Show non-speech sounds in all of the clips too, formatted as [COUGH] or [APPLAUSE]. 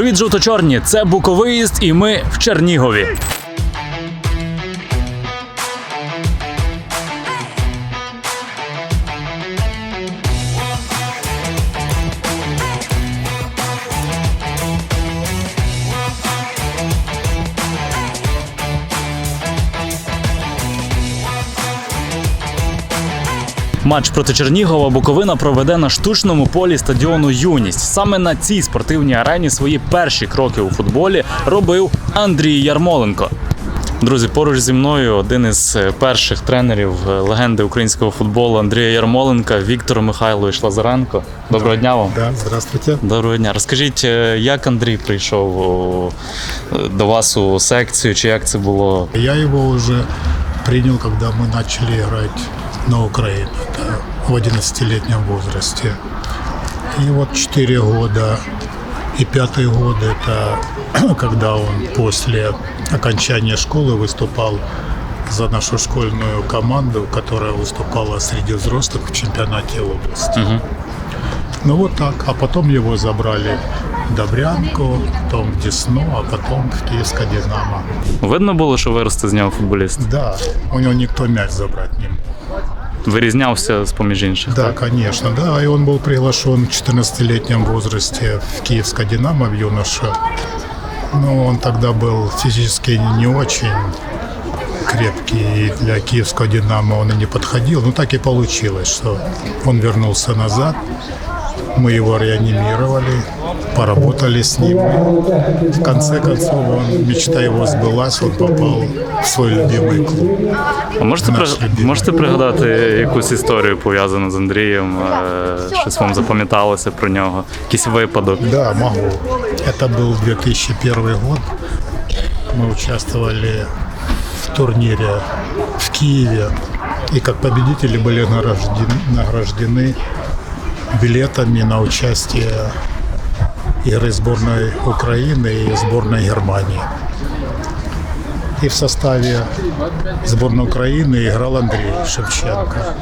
Привіт, жовто-чорні! Це Буковиїзд, і ми в Чернігові. Матч проти Чернігова Буковина проведе на штучному полі стадіону Юність. Саме на цій спортивній арені свої перші кроки у футболі робив Андрій Ярмоленко. Друзі, поруч зі мною один із е, перших тренерів е, легенди українського футболу Андрія Ярмоленка Віктор Михайлович Лазаренко. Доброго дня вам. Да, здравствуйте. Доброго дня. Розкажіть, е, як Андрій прийшов до вас у секцію, чи як це було? Я его уже принял, когда мы начали играть на Украине, да, в 11-летнем возрасте. И вот 4 года и пятый год это [CLEARS THROAT] когда он после окончания школы выступал за нашу школьную команду, которая выступала среди взрослых в чемпионате области. Ну вот так. А потом его забрали в Добрянку, потом в Десну, а потом в Киевское Динамо. Видно було, що виросте з нього футболіст. Да, у него никто мяч забрать не мог. Вирізнявся з поміж інших. Да, так? конечно, да. И он был приглашен в 14-летнем возрасте в Киевское Динамо в юноша. Но он тогда был физически не очень крепкий, и для Киевского Динамо он и не подходил. Ну, так и получилось, что он вернулся назад. Мы его реанимировали, поработали с ним. В конце концов, он, мечта его сбылась, он попал в свой любимый клуб. А можете, Наш при... любимий. можете пригадати якусь історію пов'язану з Андрієм? е, Щось вам запам'яталося про нього? Якийсь випадок? Да, могу. Это был 2001 год. Мы участвовали в турнире в Киеве. И как победители были награждены, награждены билетами на участие игры сборной Украины и сборной Германии. И в составе сборной Украины играл Андрей Шевченко.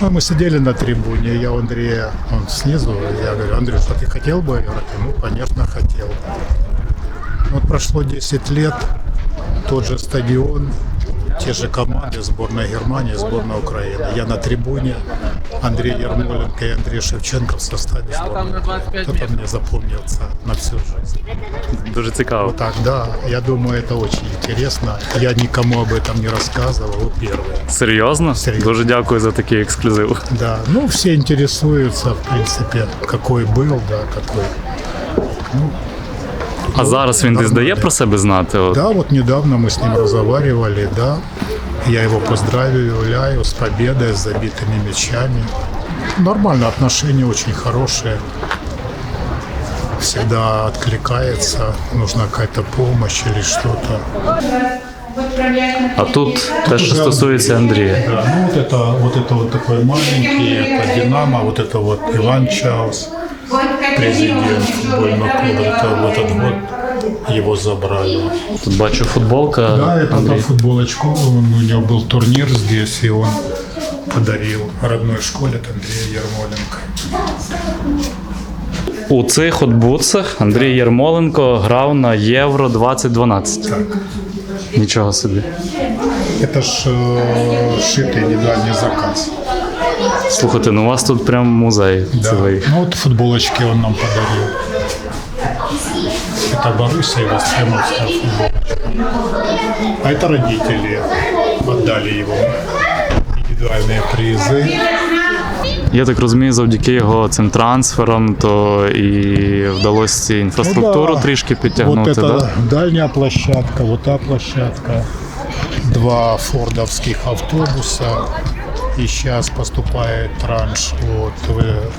Ну, мы сидели на трибуне, я у Андрея, он снизу, я говорю, Андрюш, а ты хотел бы играть? Ну, конечно, хотел. Вот прошло 10 лет, тот же стадион, те же команды, сборная Германии, сборная Украины. Я на трибуне, Андрей Ермоленко и Андрей Шевченко в составе сборной. Это мне запомнился на всю жизнь. Дуже цікаво. Так, да, я думаю, это очень интересно. Я никому об этом не рассказывал, вы первые. Серйозно? Серйозно. Дуже дякую за такий ексклюзив. Да, ну все интересуются, в принципе, какой был, да, какой. А зараз він десь дає про себе знати? От. Да, вот недавно мы с ним разговаривали, да. Я его поздравляю с победой, с забитыми мячами. Нормально, отношения очень хорошие. Всегда откликается, нужна какая-то помощь или что-то. А тут те, що стосується Андрія. Да, ну вот это, вот это вот такой маленький, это Динамо, вот это вот Иван Чаус, президент футбольного клуба. Это в этот год его забрали. Тут бачу футболка. Да, это Андрій. та футболочку. Он, у него был турнир здесь, и он подарил родной школе от Андрея Ермоленко. У цих от бутсах Андрій Ярмоленко грав на Євро 2012. Так. Нічого собі. Это ж э, шитый недавний заказ. Слухайте, ну у вас тут прям музей Да. цілий. Ну вот футболочки он нам подарил. Это Боруссия и Вестхэмовская футболочка. А это родители отдали его индивидуальные призы. Я так розумію, завдяки його цим трансферам, то і вдалося інфраструктуру Ну да. трішки Вот підтягнути. это да? дальняя площадка, вот та площадка, два фордовских автобуса. И сейчас поступает транш от э,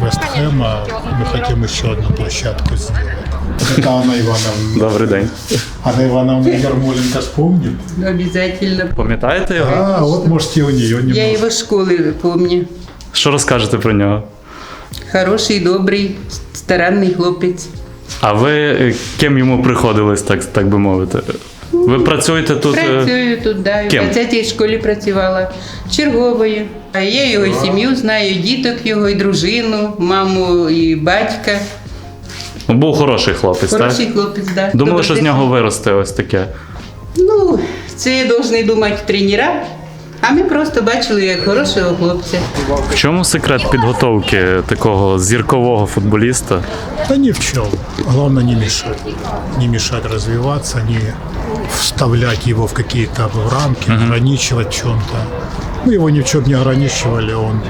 Вестхэма. Мы хотим еще одну площадку сделать. Это Анна Ивановна. Добрий день. Анна Ивановна Ермоленко вспомнит? Обязательно. Пам'ятаєте його? А, вот можете у нее немного. Я его с школы помню. Що розкажете про нього? Хороший, добрий, старанний хлопець. А ви е, ким йому приходились, так, так би мовити? Ви працюєте тут? е, Працюю тут, да, і в 20-й школі працювала черговою. А я його сім'ю знаю, і діток його, і дружину, маму і батька. Був хороший хлопець, Хороший так? хлопець, да. Думали, що з нього виросте ось таке. Ну, це повинні думати тренера, а ми просто бачили як хорошого хлопця. В чому секрет підготовки такого зіркового футболіста? Да ни в чем. Главное не мешать. Не мешать развиваться, не вставлять его в какие-то рамки, ограничивать в чем-то. Мы его ни в чем не ограничивали, он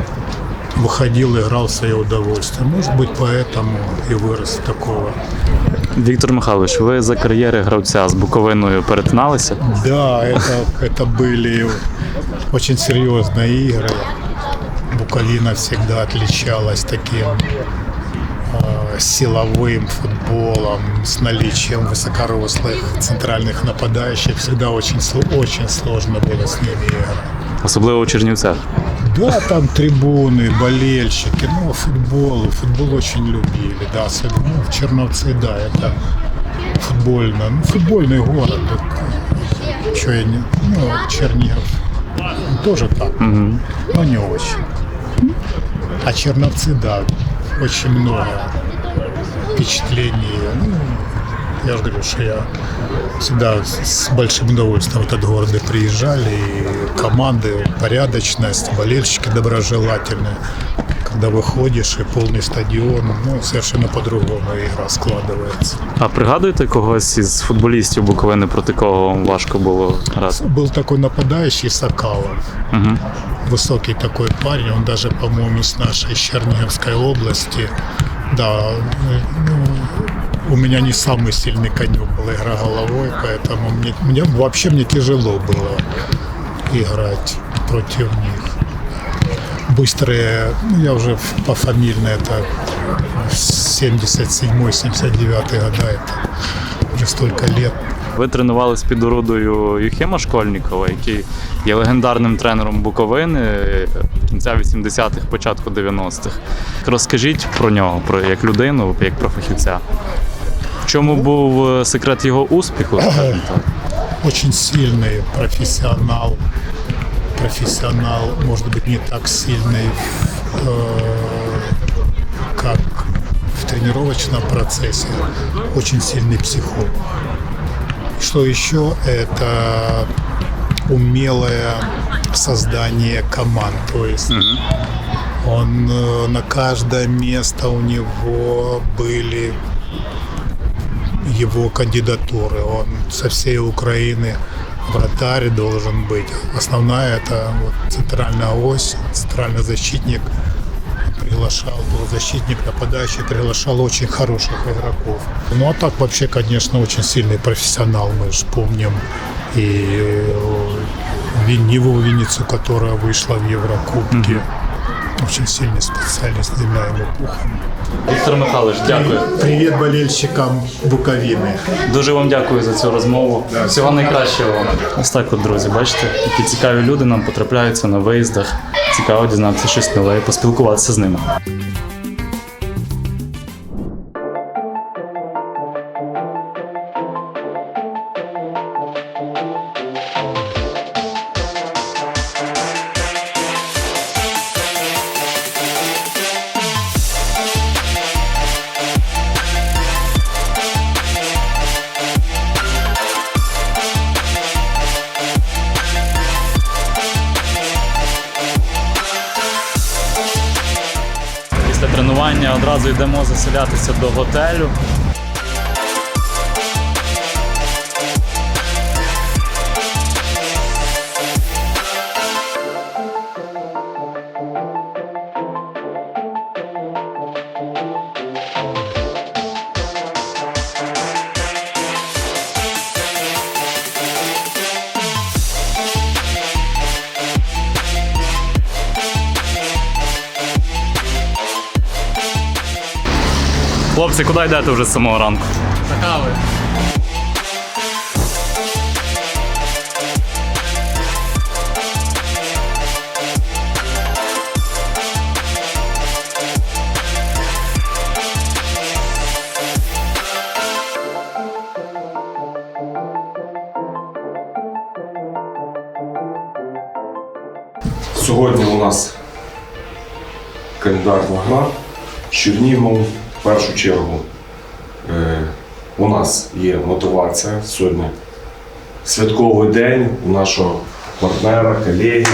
выходил, играл в свое удовольствие. Может быть, поэтому и вырос такого. Віктор Михайлович, ви за кар'єри гравця з Буковиною перетиналися? Да, это, это были очень серьезные игры. Буковина всегда отличалась таким э, силовым футболом, с наличием высокорослых центральных нападающих. Всегда очень, сло- очень сложно было с ними играть. Особливо у Чернівцях. Да, там трибуны, болельщики, ну, футбол, футбол очень любили, да, особенно ну, в Черновцы, да, это футбольно, ну, футбольный город, что я не, ну, Чернигов Тоже так, но не очень. А Черновцы, да, очень много впечатлений, ну, я же говорю, что я всегда с большим удовольствием в этот город приезжали, и команды, порядочность, болельщики доброжелательные. Когда выходишь и полный стадион, ну, совершенно по-другому игра складывается. А пригадуєте когось із футболістів Буковини, проти кого вам важко було грати? Был такой нападающий Сакалов. Высокий такой парень, он даже, по-моему, с нашей Черниговской области. Да, э, ну, у меня не самый сильный конек был игра головой, поэтому мне, мне вообще мне тяжело было играть против них. Быстрые, ну, я уже в- пофамильно, это 77-79 года, это уже столько лет. Ви тренувались під орудою Юхима Школьнікова, який є легендарним тренером Буковини е, кінця 80-х, початку 90-х. Розкажіть про нього, про як людину, як про фахівця. В чому був е, секрет його успіху? скажімо так? [CLEARS THROAT] очень сильный профессионал. Профессионал, может быть, не так сильный, э, как в тренировочном процессе. Очень сильный психолог. Что еще? Это умелое создание команд. То есть он э, на каждое место у него были его кандидатуры. Он со всей Украины вратарь должен быть. Основная это вот центральная ось, центральный защитник. Приглашал, был защитник, нападающий, приглашал очень хороших игроков. Ну а так вообще, конечно, очень сильный профессионал. Мы же помним и э, Винниву Винницу, которая вышла в Еврокубке. Очень сильный специалист земля его пухом. Віктор Михайлович, дякую. Привіт болельщикам Буковини. Дуже вам дякую за цю розмову. Всього найкращого вам. Ось так, от, друзі, бачите, які цікаві люди нам потрапляються на виїздах. Цікаво дізнатися щось нове і поспілкуватися з ними. Одразу йдемо заселятися до готелю. Хлопці, куди йдете вже з самого ранку? За кави. Сьогодні у нас календарна гра з першу чергу. Е, у нас є мотивація сьогодні. Святковий день у нашого партнера, колеги.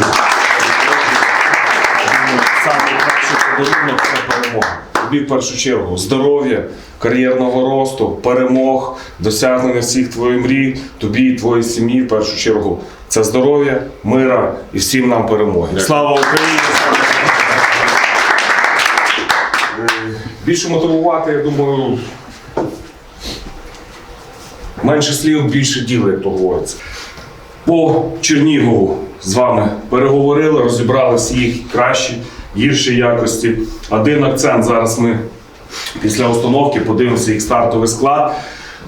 Самий перший подарунок це перемога. Тобі в першу чергу здоров'я, кар'єрного росту, перемог, досягнення всіх твоїх мрій, тобі і твоїй сім'ї в першу чергу. Це здоров'я, мира і всім нам перемоги. Слава Україні! Більше мотивувати, я думаю, менше слів, більше діла, як то говориться. По Чернігову з вами переговорили, розібрали всі їх кращі, гірші якості. Один акцент зараз ми після установки подивимося їх стартовий склад.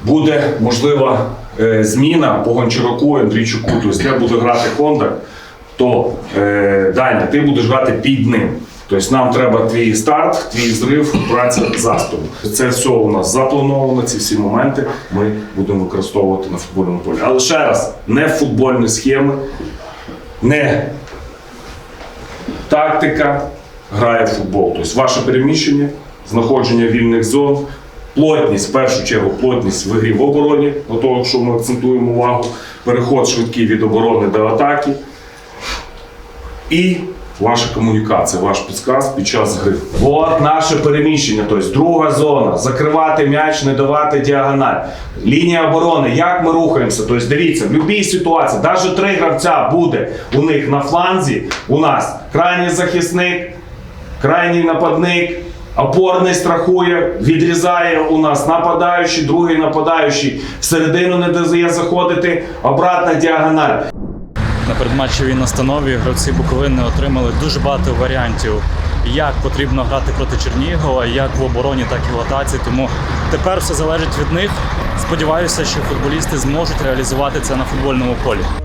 Буде можлива е, зміна по Гончаруку і Андрійчуку. Тобто, де буде грати Кондак, то е, Даня, ти будеш грати під ним. Тобто нам треба твій старт, твій зрив, праця за спину. Це все у нас заплановано, ці всі моменти ми будемо використовувати на футбольному полі. Але ще раз, не футбольні схеми, не тактика грає в футбол. Тобто ваше переміщення, знаходження вільних зон, плотність, в першу чергу, плотність в грі в обороні, на того, що ми акцентуємо увагу, переход швидкий від оборони до атаки. І ваша комунікація, ваш підсказ під час гри. От наше переміщення, тобто друга зона, закривати м'яч, не давати діагональ. Лінія оборони, як ми рухаємося. Тобто дивіться, в будь-якій ситуації, навіть три гравця буде у них на фланзі, у нас крайній захисник, крайній нападник. Опорний страхує, відрізає у нас нападаючий, другий нападаючий. Всередину не дає заходити, обратна діагональ. На передматчевій настанові гравці Буковини отримали дуже багато варіантів, як потрібно грати проти Чернігова, як в обороні, так і в атаці. Тому тепер все залежить від них. Сподіваюся, що футболісти зможуть реалізувати це на футбольному полі.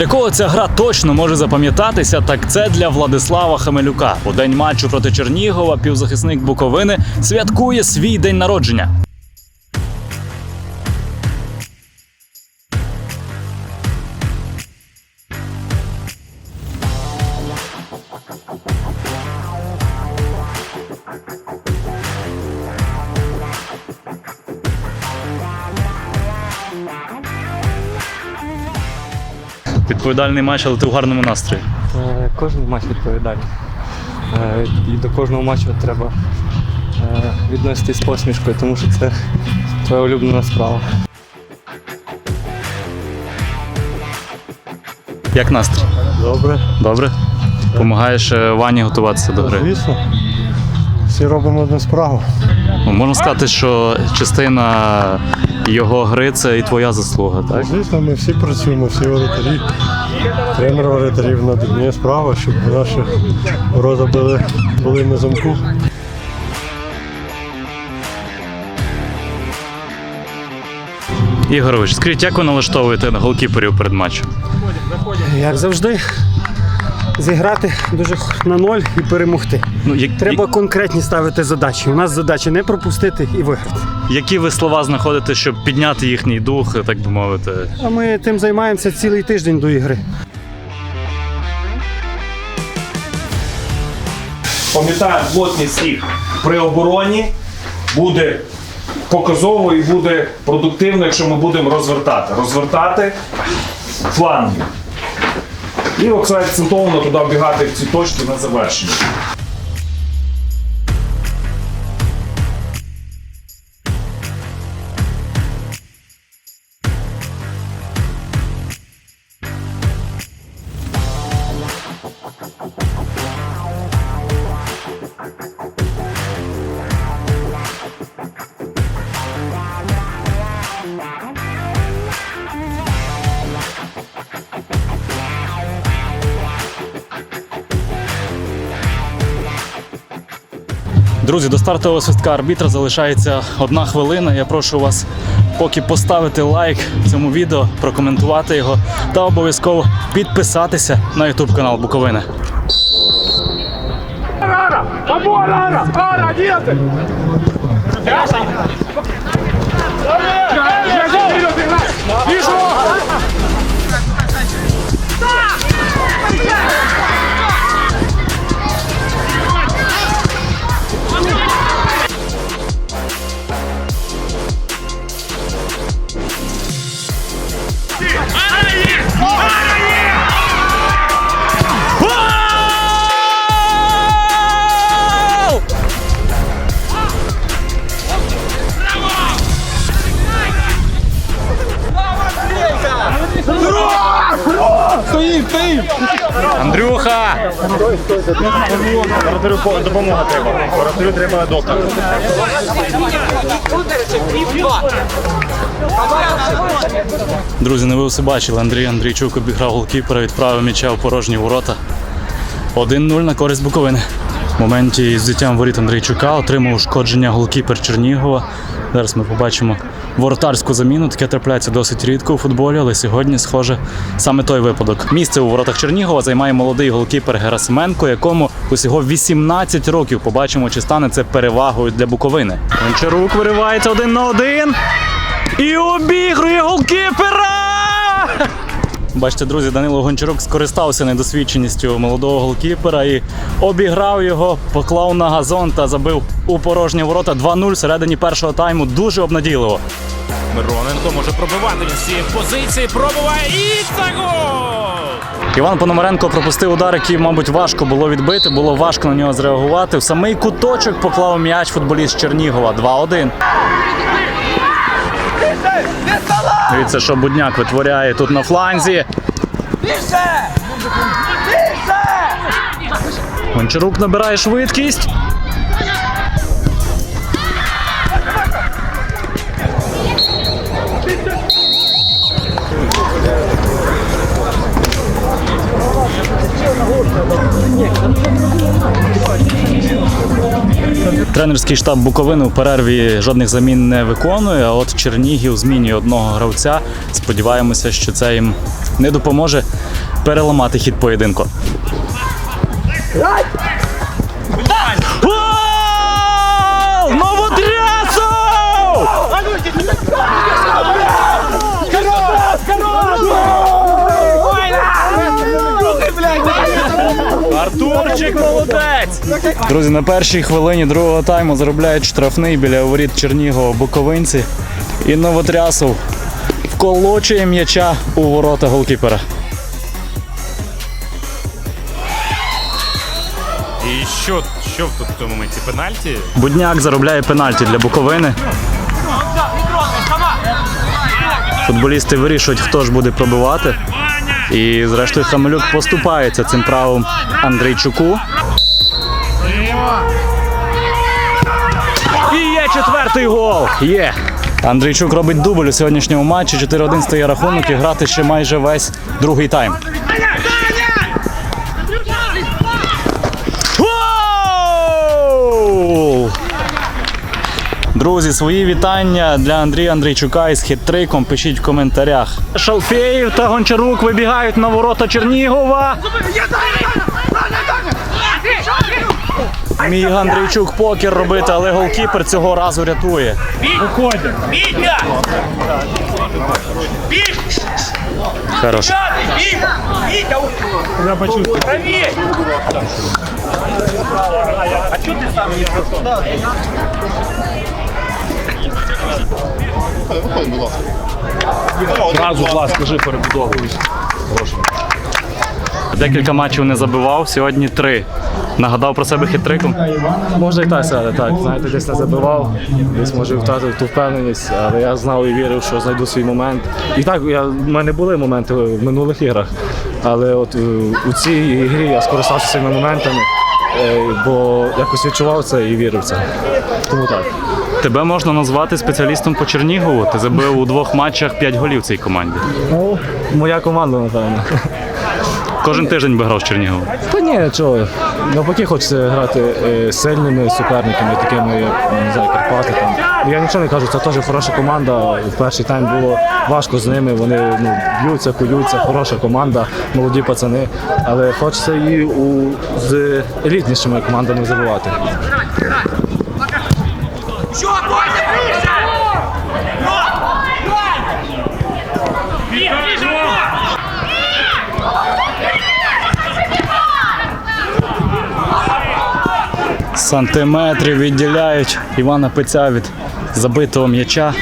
Для кого ця гра точно може запам'ятатися, так це для Владислава Хамелюка. У день матчу проти Чернігова півзахисник Буковини святкує свій день народження. Відповідальний матч, але ти в гарному настрої. Е, Кожен матч відповідальний. Е, І до кожного матчу треба е, відноситись з посмішкою, тому що це твоя улюблена справа. Як настрій? Добре, Добре? Помагаєш Вані готуватися до гри. звісно. Всі робимо одну справу. Ну, Можна сказати, що частина його гри це і твоя заслуга, так? Звісно, ми всі працюємо, всі воротарі. Тренер рівно над однією справа, щоб наші ворота були, були на замку. Ігорович, скажіть, як ви налаштовуєте голкіперів перед матчем? Як завжди, зіграти дуже на ноль і перемогти. Ну, як, Треба конкретні ставити задачі. У нас задача не пропустити і виграти. які ви слова знаходите, щоб підняти їхній дух, так би мовити? А ми тим займаємося цілий тиждень до ігри. Пам'ятаємо, плотність їх при обороні буде показово і буде продуктивно, якщо ми будемо розвертати. Розвертати фланги. І оце акцентовано туди вбігати в ці точки на завершення. Друзі, до стартового свистка арбітра залишається одна хвилина. Я прошу вас поки поставити лайк цьому відео, прокоментувати його та обов'язково підписатися на YouTube канал Буковини. Андрюха! Допомога треба. Воротарю треба доктор. Друзі, не ви все бачили. Андрій Андрійчук обіграв голкіпера, відправив м'яча в порожні ворота. 1-0 на користь Буковини. Моменті з взяттям воріт Андрійчука отримав ушкодження голкіпер Чернігова. Зараз ми побачимо воротарську заміну. Таке трапляється досить рідко у футболі, але сьогодні, схоже, саме той випадок. Місце у воротах Чернігова займає молодий голкіпер Герасименко, якому усього 18 років. Побачимо, чи стане це перевагою для Буковини. Гончарук виривається один на один. І обігрує голкіпера! Бачите, друзі, Данило Гончарук скористався недосвідченістю молодого голкіпера і обіграв його, поклав на газон та забив у порожні ворота 2-0 всередині першого тайму. Дуже обнадійливо. Мироненко може пробивати він з цієї позиції. Пробиває і це гол! Іван Пономаренко пропустив удар, який, мабуть, важко було відбити, було важко на нього зреагувати. В самий куточок поклав м'яч футболіст Чернігова 2-1. Дивіться, що Будняк витворяє тут на фланзі. Гончарук набирає швидкість. Тренерський штаб Буковини у перерві жодних замін не виконує. А от Чернігів змінює одного гравця. Сподіваємося, що це їм не допоможе переламати хід поєдинку. Артурчик молодець! Друзі, на першій хвилині другого тайму заробляють штрафний біля воріт Чернігова Буковинці. І Новотрясов вколочує м'яча у ворота голкіпера. І що, що тут в тому моменті? Пенальті? Будняк заробляє пенальті для Буковини. Футболісти вирішують, хто ж буде пробивати. І зрештою Хамелюк поступається цим правом Андрійчуку. І є четвертий гол. Є. Андрійчук робить дубль у сьогоднішньому матчі. 4-1 стає рахунок і грати ще майже весь другий тайм. Друзі, свої вітання для Андрія Андрійчука із хитриком. Пишіть в коментарях. Шалфеєв та Гончарук вибігають на ворота Чернігова. Міг Андрійчук покер робити, але голкіпер цього разу рятує. Хорош. Зразу, будь ласка, скажи перебудовуюсь. Декілька матчів не забивав, сьогодні три. Нагадав про себе хитриком. Може і так сказати, так. Знаєте, десь не забивав, десь може втратив ту впевненість, але я знав і вірив, що знайду свій момент. І так, я, в мене були моменти в минулих іграх, але от е, у цій ігрі я скористався цими моментами, е, бо якось відчував це і вірив в це. Тому так. Тебе можна назвати спеціалістом по Чернігову. Ти забив у двох матчах 5 голів цій команді. Ну, моя команда, напевно. Кожен тиждень би грав з Черніговом. Та ні, чого. Навпаки, хочеться грати е, сильними суперниками, такими, як не знаю, Карпати. Там. Я нічого не кажу, це теж хороша команда. В перший тайм було важко з ними. Вони ну, б'ються, куються, хороша команда, молоді пацани. Але хочеться і у, з елітнішими командами забувати. Сантиметри відділяють Івана Пиця від забитого м'яча.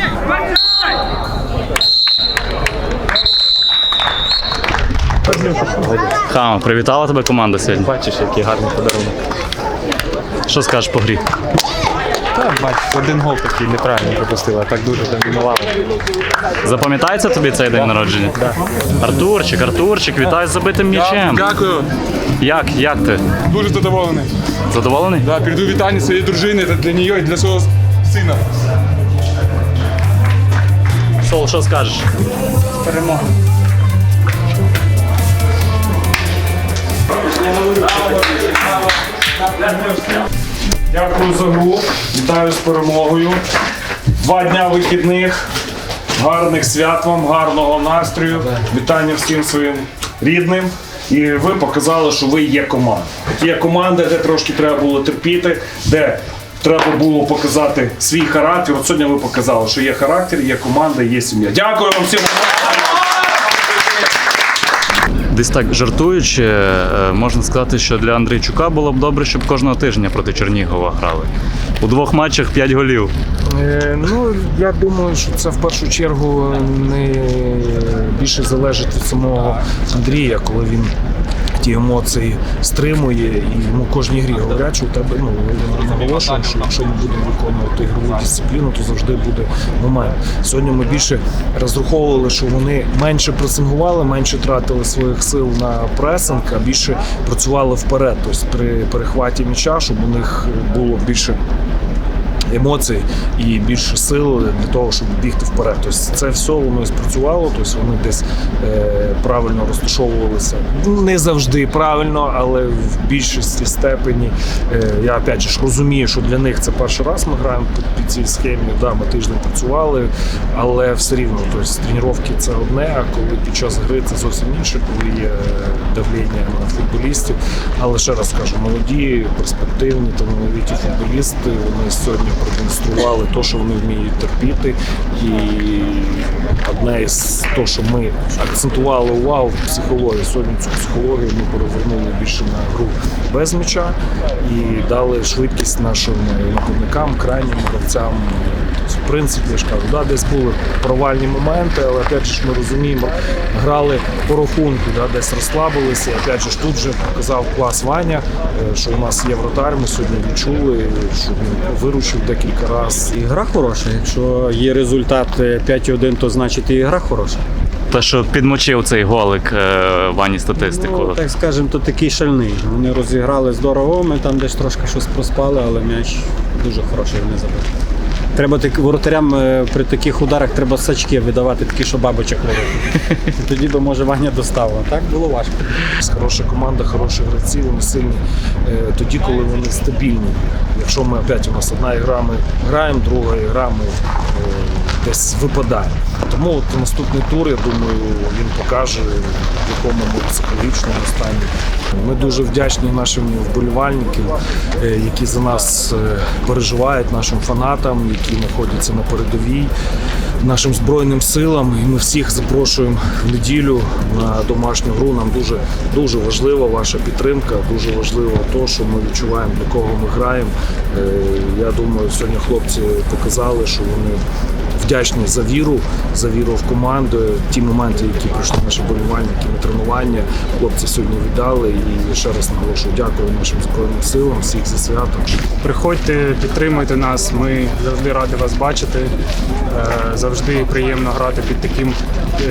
Хама, привітала тебе команда сьогодні. Бачиш, який гарний подарунок. Що скажеш по грі? Так, бачиш, один гол такий неправильно пропустили, а так дуже домінували. Запам'ятається тобі цей день народження? Да. Артурчик, Артурчик, вітаю з забитим м'ячем. Дякую, Як? Як ти? дуже задоволений. Задоволений? Да, передаю вітання своїй дружині та для неї і для свого сина. Сол, що скажеш? Дякую за гру. Вітаю з перемогою. Два дня вихідних. Гарних свят вам, гарного настрою. Вітання всім своїм рідним. І ви показали, що ви є команда. Є команда, де трошки треба було терпіти, де треба було показати свій характер. От сьогодні ви показали, що є характер, є команда, є сім'я. Дякую вам всім. Десь так жартуючи, е, можна сказати, що для Андрійчука було б добре, щоб кожного тижня проти Чернігова грали. У двох матчах 5 голів. Е, Ну, я думаю, що це в першу чергу не більше залежить від самого Андрія, коли він ті емоції стримує, і ну, кожній грі говорять, у тебе ну наголошуємо, що якщо ми будемо виконувати ігрову дисципліну, то завжди буде момент. Сьогодні ми більше розраховували, що вони менше пресингували, менше тратили своїх сил на пресинг, а більше працювали вперед. Тобто при перехваті м'яча, щоб у них було більше емоцій і більше сил для того, щоб бігти вперед. Тобто це все воно спрацювало, тобто вони десь е, правильно розташовувалися. Не завжди правильно, але в більшості степені е, я опять же розумію, що для них це перший раз ми граємо під, цій схемі. Да, ми тиждень працювали, але все рівно, тобто тренування це одне, а коли під час гри це зовсім інше, коли є давлення на футболістів. Але ще раз кажу, молоді, перспективні, талановиті футболісти. Вони сьогодні продемонстрували те, що вони вміють терпіти. І одне із того, що ми акцентували увагу в психології. Сьогодні цю психологію ми перевернули більше на гру без м'яча і дали швидкість нашим нападникам, крайнім гравцям. В принципі, я ж кажу, да, десь були провальні моменти, але опять же ми розуміємо, грали по рахунку, да, десь розслабилися. Опять же тут вже показав клас Ваня, е, що у нас є вратар. Ми сьогодні відчули, що він виручив декілька разів. І гра хороша. Якщо є результат е, 5-1, то значить і гра хороша. Те, що підмочив цей голик е, Вані статистику. Ну, так скажемо, то такий шальний. Вони розіграли здорово, ми там десь трошки щось проспали, але м'яч дуже хороший вони забили. Треба так, воротарям е, при таких ударах треба сачки видавати, такі, що бабочок ловити. Тоді би, може, Ваня достав. Так було важко. Хороша команда, хороші гравці, вони сильні е, тоді, коли вони стабільні. Якщо ми опять у нас одна ігра, ми граємо, друга ігра, ми е, десь випадаємо. Тому от наступний тур, я думаю, він покаже, в якому ми психологічному стані. Ми дуже вдячні нашим вболівальникам, е, які за нас е, переживають, нашим фанатам, які знаходяться на передовій, нашим збройним силам. І ми всіх запрошуємо в неділю на домашню гру. Нам дуже дуже важлива ваша підтримка, дуже важливо те, що ми відчуваємо, для кого ми граємо. Е, Я думаю, сьогодні хлопці показали, що вони вдячні за віру, за віру в команду. Ті моменти, які пройшли наші болівальники на тренування, хлопці сьогодні віддали. І ще раз наголошую, дякую нашим збройним силам, всіх за свято. Приходьте, підтримуйте нас. Ми завжди раді вас бачити. Е, Завжди приємно грати під таким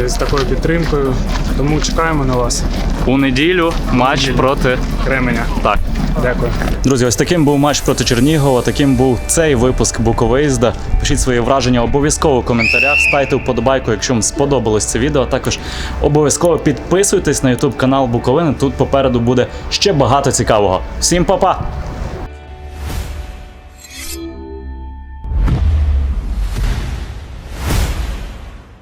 е, з такою підтримкою. Тому чекаємо на вас. У неділю матч проти Кременя. так. Дякую. Друзі, ось таким був матч проти Чернігова. Таким був цей випуск Буковиїзда. Пишіть свої враження обов'язково в коментарях. Ставте вподобайку, якщо вам сподобалось це відео. Також обов'язково підписуйтесь на YouTube канал Буковини. Тут попереду буде ще багато цікавого. Всім па-па!